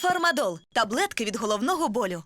Фармадол таблетки від головного болю.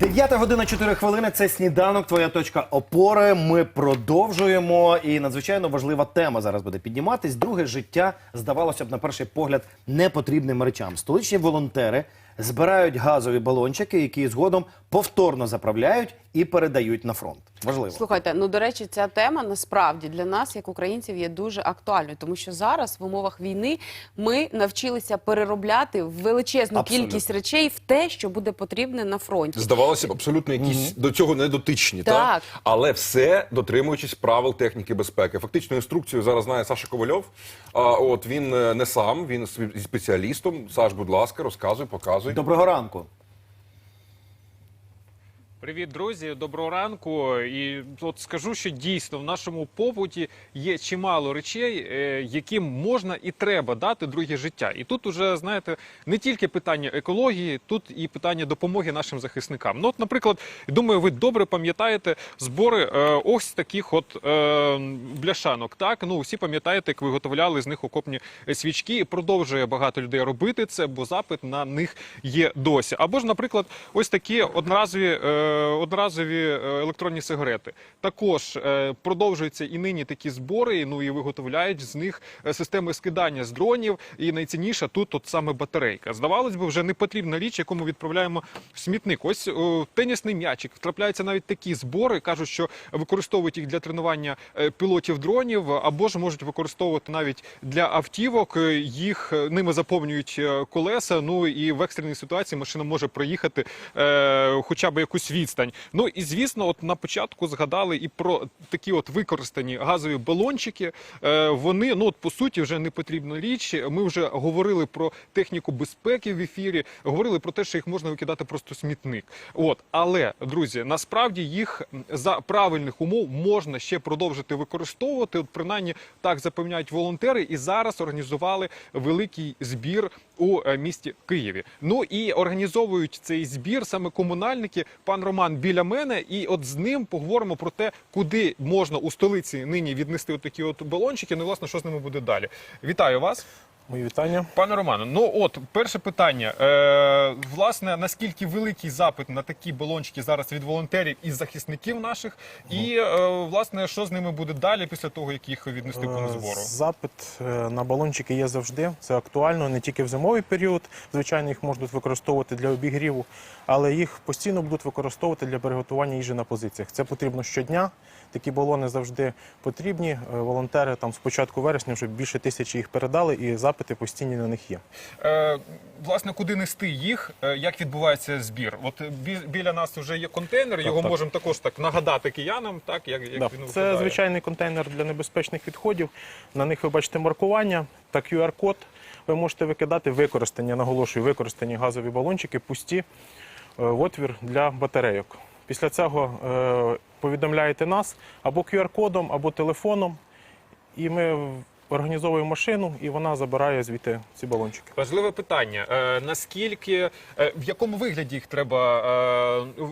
Дев'ята година 4 хвилини. Це сніданок. Твоя точка опори. Ми продовжуємо. І надзвичайно важлива тема зараз буде підніматись. Друге життя здавалося б на перший погляд непотрібним речам. Столичні волонтери збирають газові балончики, які згодом повторно заправляють і передають на фронт. Важливо. Слухайте, ну до речі, ця тема насправді для нас, як українців, є дуже актуальною, тому що зараз в умовах війни ми навчилися переробляти величезну Абсолютно. кількість речей в те, що буде потрібне на фронті. Здавалося б, абсолютно якісь до цього не дотичні, Так. так? але все дотримуючись правил техніки безпеки. Фактично інструкцію зараз знає Саша Ковальов. А от він е, не сам, він зі спеціалістом. Саш, будь ласка, розказуй, показуй. Доброго ранку. Привіт, друзі! Доброго ранку. І от скажу, що дійсно в нашому побуті є чимало речей, е, яким можна і треба дати друге життя. І тут уже знаєте не тільки питання екології, тут і питання допомоги нашим захисникам. Ну, от, наприклад, думаю, ви добре пам'ятаєте збори е, ось таких от е, бляшанок. Так, ну всі пам'ятаєте, як виготовляли з них окопні свічки. І продовжує багато людей робити це, бо запит на них є досі. Або ж, наприклад, ось такі одноразові, е, одноразові е, електронні сигарети. Також е, продовжуються і нині такі збори. Ну і виготовляють з них е, системи скидання з дронів. І найцінніша тут от саме батарейка. Здавалось би, вже не потрібна річ, яку ми відправляємо в смітник. Ось тенісний м'ячик. Трапляються навіть такі збори. кажуть, що використовують їх для тренування пілотів дронів, або ж можуть використовувати навіть для автівок. Їх ними заповнюють колеса. Ну і в екстреній ситуації машина може проїхати хоча б якусь відстань. Ну і звісно, от на початку згадали і про такі от використані газові балончики. Е, вони ну от по суті вже не потрібна річ. Ми вже говорили про техніку безпеки в ефірі, говорили про те, що їх можна викидати просто смітник. От але друзі, насправді їх за правильних умов можна ще продовжити використовувати. От принаймні так запевняють волонтери, і зараз організували великий збір у е, місті Києві. Ну і організовують цей збір саме комунальники. Пан Роман біля мене, і от з ним поговоримо про те, куди можна у столиці нині віднести такі от балончики. Ну, і, власне, що з ними буде далі. Вітаю вас. Мої вітання. Пане Романе, ну от перше питання. Е, власне, наскільки великий запит на такі балончики зараз від волонтерів і захисників наших, і е, власне, що з ними буде далі після того, як їх віднести по Е, збору? Запит е, на балончики є завжди. Це актуально не тільки в зимовий період. Звичайно, їх можуть використовувати для обігріву, але їх постійно будуть використовувати для приготування їжі на позиціях. Це потрібно щодня. Такі балони завжди потрібні. Е, Волонтери там з початку вересня вже більше тисячі їх передали, і запити постійні на них є. Е, власне, куди нести їх? Е, як відбувається збір? От е, бі, біля нас вже є контейнер. його так. можемо також так нагадати киянам. Так як, як Да. він Це виглядає. звичайний контейнер для небезпечних відходів. На них ви бачите маркування та QR-код. Ви можете викидати використані, наголошую, використані газові балончики, пусті е, в отвір для батарейок. Після цього е, повідомляєте нас або QR-кодом, або телефоном, і ми організовуємо машину, і вона забирає звідти ці балончики. Важливе питання. Е, наскільки е, в якому вигляді їх треба е,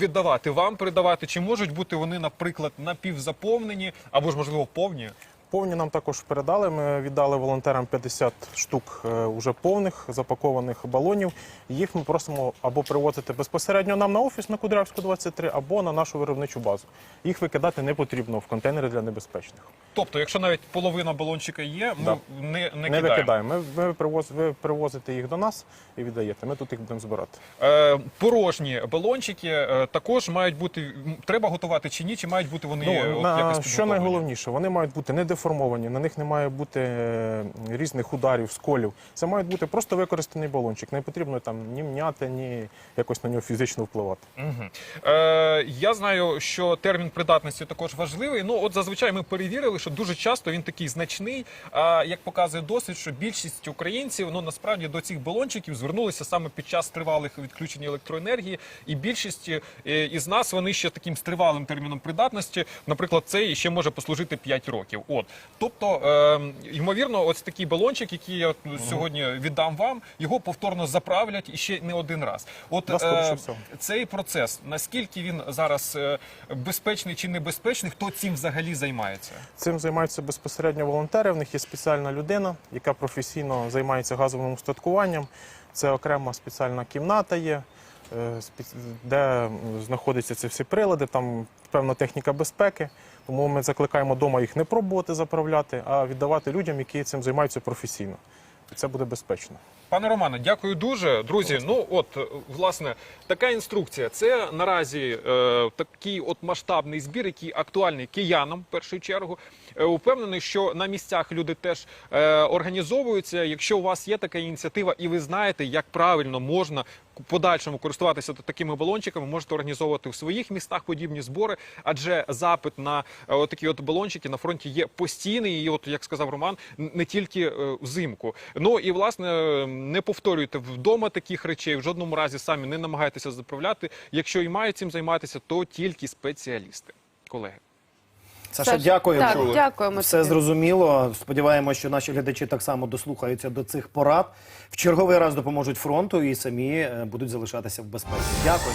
віддавати вам, передавати? Чи можуть бути вони, наприклад, напівзаповнені або ж можливо повні? Повні нам також передали. Ми віддали волонтерам 50 штук е, уже повних запакованих балонів. Їх ми просимо або привозити безпосередньо нам на офіс на Кудрявську 23, або на нашу виробничу базу. Їх викидати не потрібно в контейнери для небезпечних. Тобто, якщо навіть половина балончика є, ми Да. не, не, Не, кидаємо. викидаємо. Ми, ми привоз, ви привозите їх до нас і віддаєте. Ми тут їх будемо збирати. Е, порожні балончики е, також мають бути. Треба готувати чи ні, чи мають бути вони е, Ну, от, на, якось що найголовніше, вони мають бути не деформовані, на них не має бути е, різних ударів, сколів. Це має бути просто використаний балончик. Не потрібно там ні м'яти, ні якось на нього фізично впливати. Мгм. Е, я знаю, що термін придатності також важливий. Ну, от зазвичай ми перевірили, що дуже часто він такий значний. А як показує досвід, що більшість українців ну насправді до цих балончиків звернулися саме під час тривалих відключень електроенергії, і більшість е, із нас вони ще таким з тривалим терміном придатності. Наприклад, цей ще може послужити 5 років. От Тобто, е, ймовірно, ось такий балончик, який я от сьогодні віддам вам, його повторно заправлять і ще не один раз. От Да, скоріше е, всього. цей процес, наскільки він зараз е, безпечний чи небезпечний, хто цим взагалі займається? Цим займаються безпосередньо волонтери. В них є спеціальна людина, яка професійно займається газовим устаткуванням. Це окрема спеціальна кімната є, е, де знаходяться ці всі прилади, там певна техніка безпеки. Тому ми закликаємо вдома їх не пробувати заправляти, а віддавати людям, які цим займаються професійно. І це буде безпечно. Пане Романе, дякую дуже. Друзі, ну от е, власне така інструкція. Це наразі е, такий от масштабний збір, який актуальний киянам в першу чергу. Е, упевнений, що на місцях люди теж е, організовуються. Якщо у вас є така ініціатива, і ви знаєте, як правильно можна подальшому користуватися такими балончиками, можете організовувати в своїх містах подібні збори, адже запит на е, такі от балончики на фронті є постійний. І от як сказав Роман, не тільки е, взимку. Ну і власне не повторюйте вдома таких речей. В жодному разі самі не намагайтеся заправляти. Якщо і мають цим займатися, то тільки спеціалісти, колеги. Саша, Саша дякую. Так, Чули. дякуємо. Все тобі. зрозуміло. Сподіваємося, що наші глядачі так само дослухаються до цих порад. В черговий раз допоможуть фронту і самі е, будуть залишатися в безпеці. Дякую.